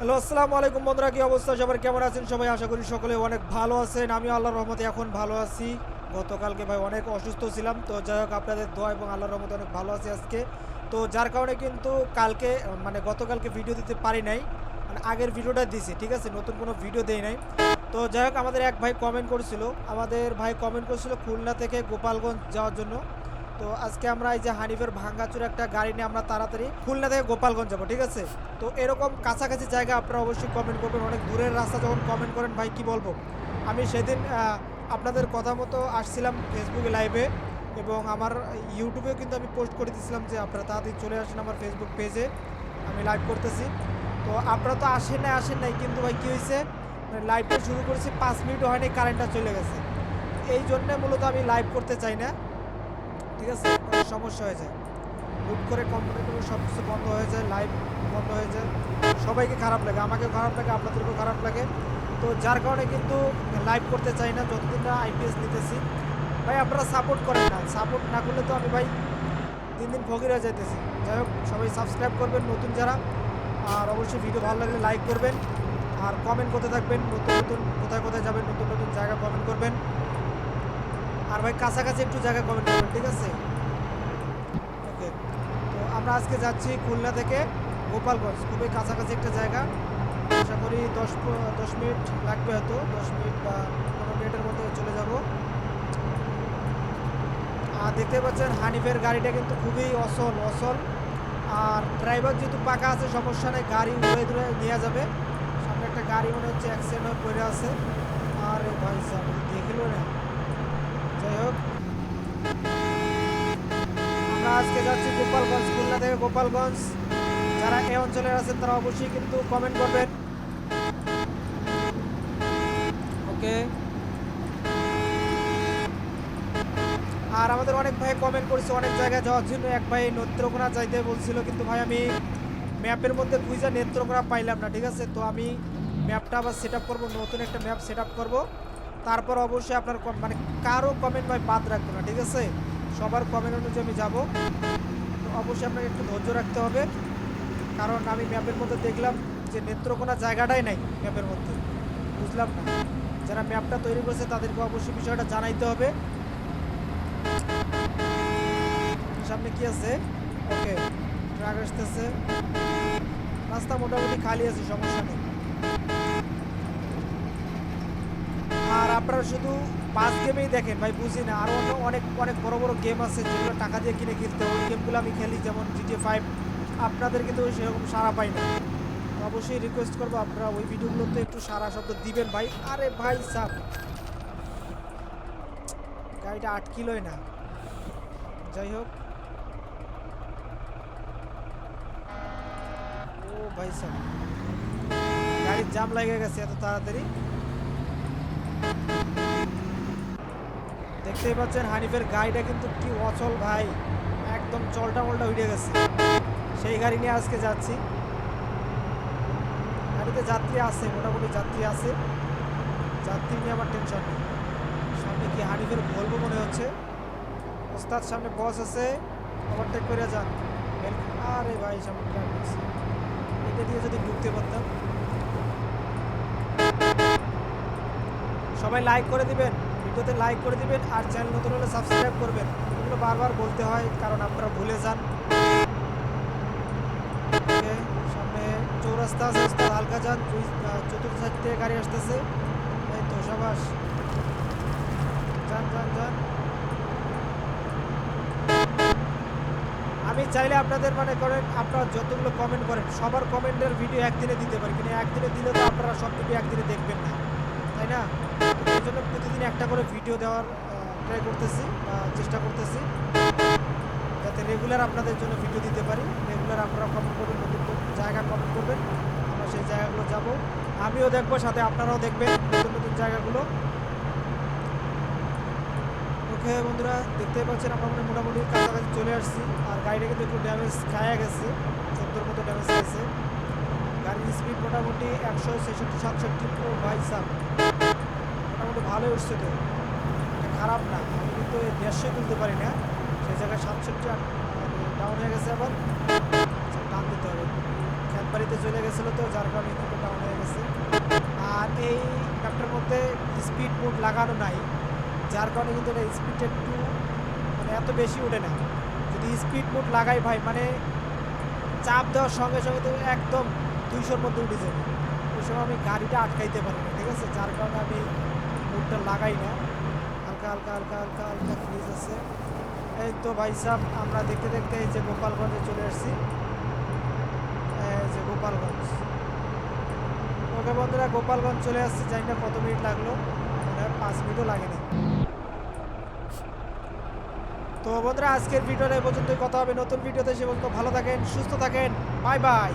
Hello, আসসালামু আলাইকুম বন্ধুরা, কি অবস্থা? সবার কেমন আছেন? সবাই আশা করি সকলে অনেক ভালো আছেন। আমি আল্লাহর রহমতে এখন ভালো আছি। গতকালকে ভাই অনেক অসুস্থ ছিলাম। তো যাই হোক, আপনাদের দোয়া এবং আল্লাহর রহমতে অনেক ভালো আছি আজকে। তো যার কারণে কিন্তু কালকে মানে গতকালকে ভিডিও দিতে পারি নাই। মানে আগের ভিডিওটা দিছি, ঠিক আছে? নতুন কোনো ভিডিও দেই নাই। তো যাই হোক, আমাদের এক ভাই কমেন্ট করছিল। আমাদের ভাই কমেন্ট করছিল খুলনা থেকে গোপালগঞ্জ যাওয়ার জন্য। তো আজকে আমরা এই যে হানিফের ভাঙ্গাচুর একটা গাড়ি নিয়ে আমরা তাড়াতাড়ি খুলনা থেকে গোপালগঞ্জ যাব, ঠিক আছে? তো এরকম কাছাকাছি জায়গা আপনারা অবশ্যই কমেন্ট করবেন। অনেক দূরের রাস্তা যখন কমেন্ট করেন, ভাই কি বলব? আমি সেদিন আপনাদের কথা মতো আসছিলাম ফেসবুকে লাইভে এবং আমার ইউটিউবেও কিন্তু আমি পোস্ট করে দিয়েছিলাম যে আপনারা তাড়াতাড়ি চলে আসেন আমার ফেসবুক পেজে আমি লাইভ করতেছি। তো আপনারা তো আসেন না আসেন নাই, কিন্তু ভাই কী হয়েছে? লাইভটা শুরু করেছি, পাঁচ মিনিট হয়নি কারেন্টটা চলে গেছে। এই জন্যে মূলত আমি লাইভ করতে চাই না। ঠিক আছে? সমস্যা হয়ে যায়। হুট করে কোম্পানিগুলো সব কিছু বন্ধ হয়ে যায় লাইভ বন্ধ হয়ে যায়। সবাইকে খারাপ লাগে, আমাকেও খারাপ লাগে, আপনাদেরকেও খারাপ লাগে। তো যার কারণে কিন্তু লাইভ করতে চাই না, যতদিন না আইপিএস নিতেছি। ভাই, আপনারা সাপোর্ট করেন না। সাপোর্ট না করলে তো আমি ভাই দিন দিন ফকির হয়ে যাইতেছি। যাই হোক, সবাই সাবস্ক্রাইব করবেন, নতুন যারা। আর অবশ্যই ভিডিও ভালো লাগলে লাইক করবেন। আর কমেন্ট করতে থাকবেন, নতুন নতুন কোথায় কোথায় যাবেন, নতুন নতুন জায়গা কমেন্ট করবেন। আর ভাই কাছাকাছি একটু জায়গা কমেন্ট করবেন, ঠিক আছে? ওকে, তো আমরা আজকে যাচ্ছি খুলনা থেকে গোপালগঞ্জ, খুবই কাছাকাছি একটা জায়গা। আশা করি দশ দশ মিনিট লাগবে হয়তো, দশ মিনিট বা পনেরো মিনিটের মধ্যে চলে যাব। আর দেখতে পাচ্ছেন হানিফের গাড়িটা কিন্তু খুবই অসল অসল। আর ড্রাইভার যেহেতু পাকা আছে, সমস্যা নেই, গাড়ি উড়ে দূরে নেওয়া যাবে। সামনে একটা গাড়ি মনে হচ্ছে অ্যাক্সিডেন্ট হয়ে পড়ে আছে। আর ভাই সাহেব, দেখল না। যাই আমরা আজকে যাচ্ছি গোপালগঞ্জ, খুলনা থেকে গোপালগঞ্জ। যারা এই অঞ্চলের আছেন, তারা অবশ্যই কিন্তু কমেন্ট করবেন। ওকে আর আমাদের অনেক ভাই কমেন্ট করেছে, অনেক জায়গায় যাওয়ার জন্য। এক ভাই নেত্রকোনা যাইতে বলছিল, কিন্তু ভাই আমি ম্যাপের মধ্যে খুঁজে নেত্রকোনা পাইলাম না, ঠিক আছে? তো আমি ম্যাপটা আবার সেট আপ করব, নতুন একটা ম্যাপ সেট আপ করব। তারপর অবশ্যই আপনার মানে কারও কমেন্ট ভাই বাদ রাখব না, ঠিক আছে? সবার কমেন্ট অনুযায়ী আমি যাব। তো অবশ্যই আপনাকে একটু ধৈর্য রাখতে হবে। কারণ আমি ম্যাপের মধ্যে দেখলাম যে নেত্রকোনা জায়গাটাই নাই ম্যাপের মধ্যে। বুঝলাম না। যারা ম্যাপটা তৈরি করেছে তাদেরকে অবশ্যই বিষয়টা জানাইতে হবে। সামনে কি আছে? ওকে ট্রাক আসতেছে। রাস্তা মোটামুটি খালি আছে, সমস্যা নেই। আর আপনারা শুধু পাঁচ গেমেই দেখেন, ভাই বুঝি না। আরও অন্য অনেক অনেক বড় বড় গেম আছে যেগুলো টাকা দিয়ে কিনে খেলতে ওই গেমগুলো আমি খেলি, যেমন জিটিএ ফাইভ আপনাদের কিন্তু সেরকম সারা পাই না। অবশ্যই রিকোয়েস্ট করব আপনারা ওই ভিডিওগুলোতে একটু সারা শব্দ দিবেন ভাই। আরে ভাই সাহ গাড়িটা আট কিলোই না। যাই হোক। ও ভাই সাহ গাড়ির জাম লেগে গেছে এত তাড়াতাড়ি। দেখতেই পাচ্ছেন হানিফের গাড়িটা কিন্তু কি অচল ভাই। একদম চলটা মলটা উঠে গেছে। সেই গাড়ি নিয়ে আজকে যাচ্ছি। গাড়িতে যাত্রী আছে, মোটামুটি যাত্রী আছে। যাত্রী নিয়ে আমার টেনশন সামনে কি হানিফের বলব মনে হচ্ছে? ওস্তাদ, সামনে বস আছে। ওভারটেক করে যান। আরে ভাই, সামনে এটা দিয়ে যদি ঢুকতে পারতাম। সবাই লাইক করে দিবেন। ভিডিওতে লাইক করে দিবেন আর চ্যানেল নতুন হলে সাবস্ক্রাইব করবেন। এগুলো বারবার বলতে হয়, কারণ আপনারা ভুলে যান। সামনে চৌরাস্তা আছে হালকা যান চতুর্থ সাইড থেকে গাড়ি আসতেছে। এই তো, সাবাস। যান যান যান। আমি চাইলে আপনাদের মানে করেন, আপনারা যতগুলো কমেন্ট করেন, সবার কমেন্টের ভিডিও একদিনে দিতে পারি, কিন্তু একদিনে দিলে তো আপনারা সব ভিডিও একদিনে দেখবেন না। তাই না? এই জন্য প্রতিদিন একটা করে ভিডিও দেওয়ার ট্রাই করতেছি বা চেষ্টা করতেছি। যাতে রেগুলার আপনাদের জন্য ভিডিও দিতে পারি। রেগুলার আপনারা কমেন্ট করবেন, নতুন জায়গা কমেন্ট করবেন। আমরা সেই জায়গাগুলো যাব। আমিও দেখব, সাথে আপনারাও দেখবেন নতুন নতুন জায়গাগুলো। ওকে বন্ধুরা, দেখতেই পাচ্ছেন আমরা মানে মোটামুটি কাছাকাছি চলে আসছি। আর গাড়িটা কিন্তু একটু ড্যামেজ খায়া গেছে। চোদ্দোর মতো ড্যামেজ গেছে গাড়ির স্পিড মোটামুটি একশো ছেষট্টি, সাতষট্টি ও বাই সাত মোটামুটি ভালোই উঠছে তো। এটা খারাপ না। আমি কিন্তু এই দেড়শো তুলতে পারি না। সেই জায়গায় সাতষট্টি ডাউন হয়ে গেছে আবার। টান দিতে হবে। খেত বাড়িতে চলে গেছিল তো, যার কারণে একটু মধ্যে স্পিড বুট লাগানো নাই। যার কারণে কিন্তু এটা স্পিডটা একটু মানে এত বেশি ওঠে না। যদি স্পিড বুট লাগাই ভাই মানে চাপ দেওয়ার সঙ্গে সঙ্গে তো একদম দুইশোর মধ্যে উঠে যাবে। ওই সময় আমি গাড়িটা আটকাইতে পারি না, ঠিক আছে? যার কারণে আমি মোডটা লাগাই না। হালকা হালকা হালকা হালকা হালকা ফ্রিজ আছে। এই তো ভাই সাহেব, আমরা দেখতে দেখতে এই যে গোপালগঞ্জে চলে আসছি। এই যে গোপালগঞ্জ। ওকে বন্ধুরা, গোপালগঞ্জ চলে আসছি। জানি না কত মিনিট লাগল। পাঁচ মিনিটও লাগেনি তো বন্ধুরা, আজকের ভিডিওটা এই পর্যন্তই। কথা হবে নতুন ভিডিওতে। সে পর্যন্ত ভালো থাকেন, সুস্থ থাকেন। Bye bye.